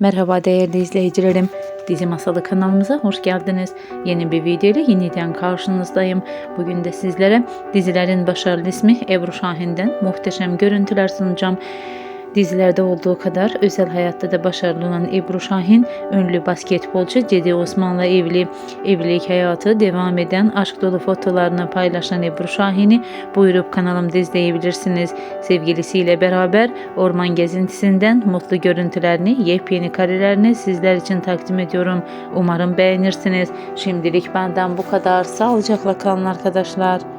Merhaba değerli izleyicilerim. Dizi Masalı kanalımıza hoş geldiniz. Yeni bir video ile yeniden karşınızdayım. Bugün de sizlere dizilerin başarılı ismi Ebru Şahin'den muhteşem görüntüler sunacağım. Dizilerde olduğu kadar özel hayatta da başarılı olan Ebru Şahin, ünlü basketbolcu Cedi Osman'la evli. Evlilik hayatı devam eden aşk dolu fotolarını paylaşan Ebru Şahin'i buyurup kanalımda izleyebilirsiniz. Sevgilisiyle beraber orman gezintisinden mutlu görüntülerini, yepyeni karelerini sizler için takdim ediyorum. Umarım beğenirsiniz. Şimdilik benden bu kadar. Sağlıcakla kalın arkadaşlar.